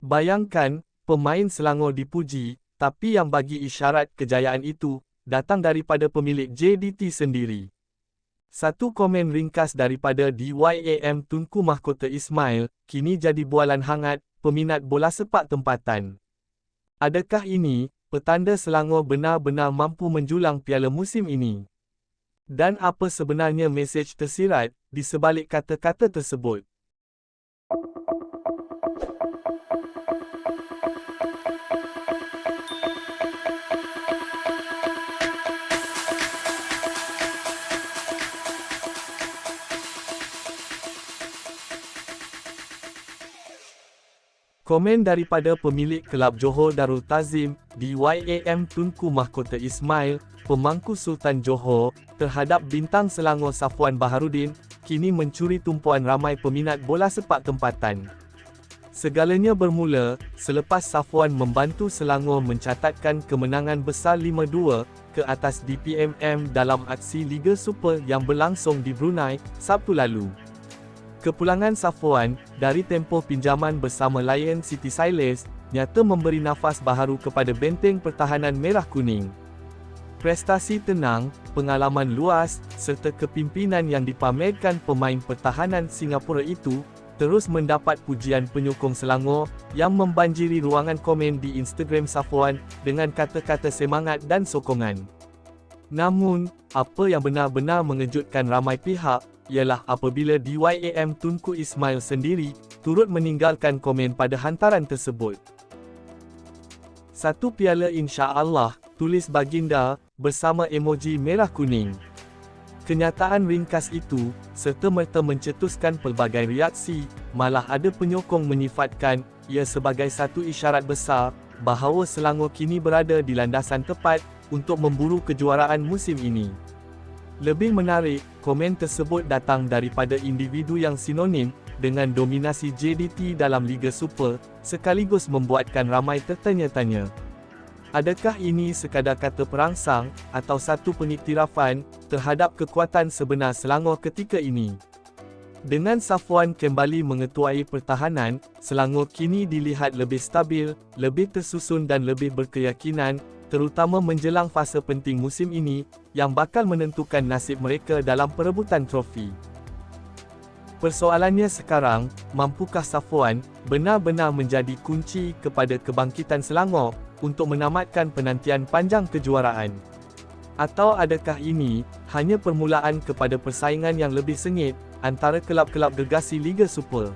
Bayangkan, pemain Selangor dipuji, tapi yang bagi isyarat kejayaan itu, datang daripada pemilik JDT sendiri. Satu komen ringkas daripada DYAM Tunku Mahkota Ismail, kini jadi bualan hangat, peminat bola sepak tempatan. Adakah ini, petanda Selangor benar-benar mampu menjulang piala musim ini? Dan apa sebenarnya mesej tersirat, di sebalik kata-kata tersebut? Komen daripada pemilik Kelab Johor Darul Tazim, DYAM Tunku Mahkota Ismail, pemangku Sultan Johor, terhadap bintang Selangor Safwan Baharudin, kini mencuri tumpuan ramai peminat bola sepak tempatan. Segalanya bermula, selepas Safwan membantu Selangor mencatatkan kemenangan besar 5-2, ke atas DPMM dalam aksi Liga Super yang berlangsung di Brunei, Sabtu lalu. Kepulangan Safwan, dari tempoh pinjaman bersama Lion City Silas, nyata memberi nafas baharu kepada benteng pertahanan merah kuning. Prestasi tenang, pengalaman luas, serta kepimpinan yang dipamerkan pemain pertahanan Singapura itu, terus mendapat pujian penyokong Selangor, yang membanjiri ruangan komen di Instagram Safwan, dengan kata-kata semangat dan sokongan. Namun, apa yang benar-benar mengejutkan ramai pihak, ialah apabila DYAM Tunku Ismail sendiri, turut meninggalkan komen pada hantaran tersebut. Satu piala insya-Allah, tulis baginda, bersama emoji merah kuning. Kenyataan ringkas itu, serta-merta mencetuskan pelbagai reaksi, malah ada penyokong menyifatkan, ia sebagai satu isyarat besar, bahawa Selangor kini berada di landasan tepat, untuk memburu kejuaraan musim ini. Lebih menarik, komen tersebut datang daripada individu yang sinonim dengan dominasi JDT dalam Liga Super, sekaligus membuatkan ramai tertanya-tanya. Adakah ini sekadar kata perangsang, atau satu pengiktirafan, terhadap kekuatan sebenar Selangor ketika ini? Dengan Safwan kembali mengetuai pertahanan, Selangor kini dilihat lebih stabil, lebih tersusun dan lebih berkeyakinan, terutama menjelang fasa penting musim ini, yang bakal menentukan nasib mereka dalam perebutan trofi. Persoalannya sekarang, mampukah Safwan benar-benar menjadi kunci kepada kebangkitan Selangor untuk menamatkan penantian panjang kejuaraan? Atau adakah ini hanya permulaan kepada persaingan yang lebih sengit antara kelab-kelab gergasi Liga Super?